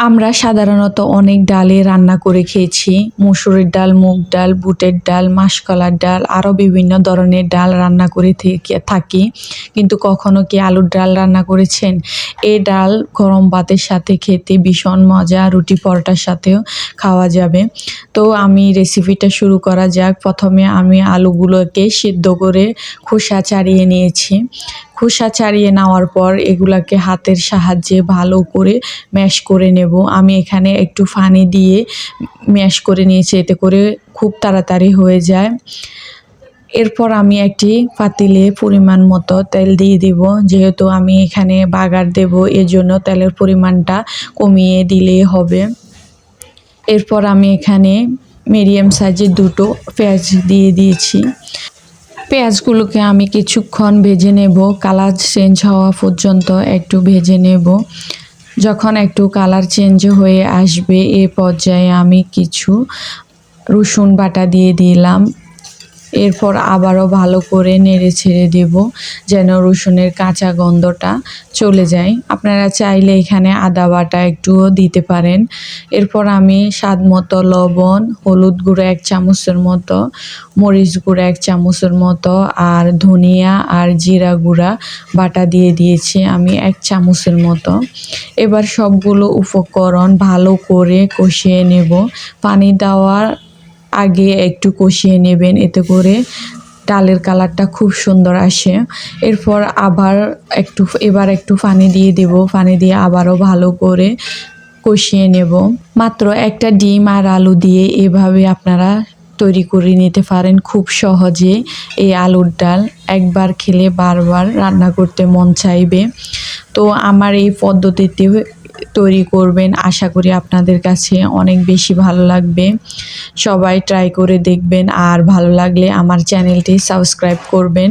আমরা সাধারণত অনেক ডালে রান্না করে খেয়েছি। মুসুরের ডাল, মুগ ডাল, বুটের ডাল, মাসকলার ডাল, আরও বিভিন্ন ধরনের ডাল রান্না করে থেকে- কিন্তু কখনো কি আলুর ডাল রান্না করেছেন? এই ডাল গরম ভাতের সাথে খেতে ভীষণ মজা, রুটি পরোটার সাথেও খাওয়া যাবে। তো আমি রেসিপিটা শুরু করা যাক। প্রথমে আমি আলুগুলোকে সিদ্ধ করে খোসা ছাড়িয়ে নিয়েছি। খোসা ছাড়িয়ে নেওয়ার পর এগুলাকে হাতের সাহায্যে ভালো করে ম্যাশ করে নেব। আমি এখানে একটু ফানি দিয়ে ম্যাশ করে নিয়েছি, এতে করে খুব তাড়াতাড়ি হয়ে যায়। এরপর আমি একটি পাতিলে পরিমাণ মতো তেল দিয়ে দিব। যেহেতু আমি এখানে বাগার দেব, এজন্য তেলের পরিমাণটা কমিয়ে দিলেই হবে। এরপর আমি এখানে মিডিয়াম সাইজের দুটো পেঁয়াজ দিয়ে দিয়েছি। পেঁয়াজগুলোকে আমি কিছুক্ষণ ভেজে নেব। কালার চেঞ্জ হওয়া পর্যন্ত একটু ভেজে নেব। যখন একটু কালার চেঞ্জ হয়ে আসবে, এ পর্যায়ে আমি কিছু রসুন বাটা দিয়ে দিলাম। এরপর আবারও ভালো করে নেড়ে ছেড়ে দেব যেন রসুনের কাঁচা গন্ধটা চলে যায়। আপনারা চাইলে এখানে আদা বাটা একটুও দিতে পারেন। এরপর আমি স্বাদ মতো লবণ, হলুদ গুঁড়ো এক চামচের মতো, মরিচ গুঁড়ো এক চামচের মতো আর ধনিয়া আর জিরা গুঁড়া বাটা দিয়ে দিয়েছি আমি এক চামচের মতো। এবার সবগুলো উপকরণ ভালো করে কষিয়ে নেব। পানি দেওয়ার আগে একটু কষিয়ে নেবেন, এতে করে ডালের কালারটা খুব সুন্দর আসে। এরপর আবার একটু, এবার একটু পানি দিয়ে দেব, পানি দিয়ে আবারও ভালো করে কষিয়ে নেব। মাত্র একটা ডিম আর আলু দিয়ে এভাবে আপনারা তৈরি করে নিতে পারেন খুব সহজে এই আলুর ডাল। একবার খেলে বারবার রান্না করতে মন চাইবে। তো আমার এই পদ্ধতিতে তৈরি করবেন। আশা করি আপনাদের কাছে অনেক বেশি ভালো লাগবে। সবাই ট্রাই করে দেখবেন। আর ভালো লাগলে আমার চ্যানেলটি সাবস্ক্রাইব করবেন।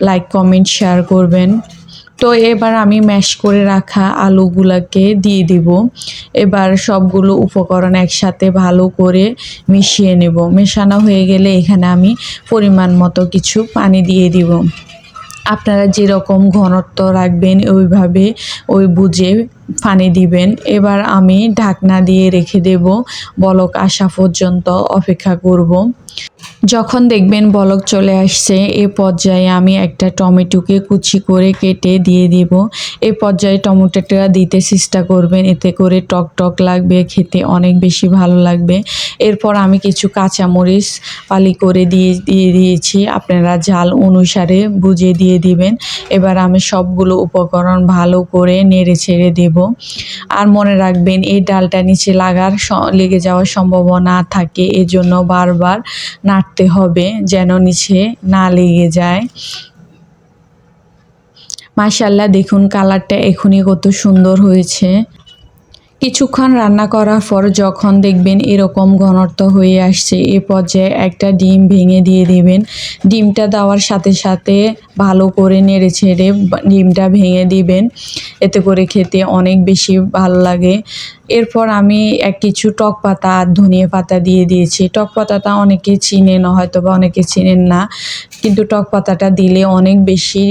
লাইক কমেন্ট শেয়ার করবেন। তো এবার আমি ম্যাশ করে রাখা আলুগুলাকে দিয়ে দিব। এবার সবগুলো উপকরণ একসাথে ভালো করে মিশিয়ে নেব। মেশানো হয়ে গেলে এখানে আমি পরিমাণ মতো কিছু পানি দিয়ে দিব। আপনারা যেরকম ঘনত্ব রাখবেন, ওইভাবে ওই বুঝে পানি দিবেন। এবার আমি ঢাকনা দিয়ে রেখে দেব। বলক আসা পর্যন্ত অপেক্ষা করব। যখন দেখবেন বলক চলে আসছে, এ পর্যায়ে আমি একটা টমেটোকে কুচি করে কেটে দিয়ে দিব। এ পর্যায়ে টমেটোটা দিতে চেষ্টা করবেন, এতে করে টক টক লাগবে, খেতে অনেক বেশি ভালো লাগবে। এরপর আমি কিছু কাঁচামরিচ পালি করে দিয়ে দিয়ে দিয়েছি। আপনারা ঝাল অনুসারে বুঝে দিয়ে দিবেন। এবার আমি সবগুলো উপকরণ ভালো করে নেড়ে ছেড়ে দেব। আর মনে রাখবেন, এই ডালটা নিচে লাগার লেগে যাওয়ার সম্ভাবনা থাকে, এজন্য বারবার নাড়তে হবে যেন নিচে না লেগে যায়। মাশাল্লাহ দেখুন কালারটা এখনই কত সুন্দর হয়েছে। কিছুক্ষণ রান্না করার পর যখন দেখবেন এরকম ঘনত্ব হয়ে আসছে, এ পর্যায়ে একটা ডিম ভেঙে দিয়ে দিবেন। ডিমটা দেওয়ার সাথে সাথে ভালো করে নেড়ে ছেড়ে ডিমটা ভেঙে দিবেন। এতে করে খেতে অনেক বেশি ভালো লাগে। এরপর আমি এক কিছু টক পাতা আর ধনিয়া পাতা দিয়ে দিয়েছি। টক পাতাটা অনেকে চিনেন হয়তো বা অনেকে চিনেন না। কিন্তু টক পাতাটা দিলে অনেক বেশি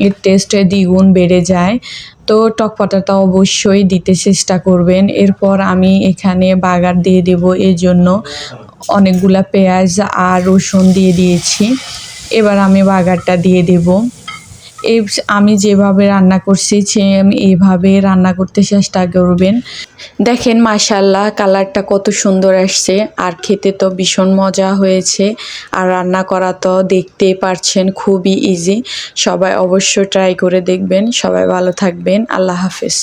এর টেস্টে দ্বিগুণ বেড়ে যায়। তো টক পাতাটা অবশ্যই দিতে চেষ্টা করবেন। এরপর আমি এখানে বাগার দিয়ে দেব। এর জন্য অনেকগুলা পেঁয়াজ আর রসুন দিয়ে দিয়েছি। এবার আমি বাগারটা দিয়ে দেব। এই আমি যেভাবে রান্না করছি সেম এইভাবে রান্না করতে চেষ্টা করবেন। দেখেন মাশাল্লাহ কালারটা কত সুন্দর আসছে। আর খেতে তো ভীষণ মজা হয়েছে। আর রান্না করা তো দেখতেই পারছেন, খুবই ইজি সবাই অবশ্যই ট্রাই করে দেখবেন। সবাই ভালো থাকবেন। আল্লাহ হাফেজ।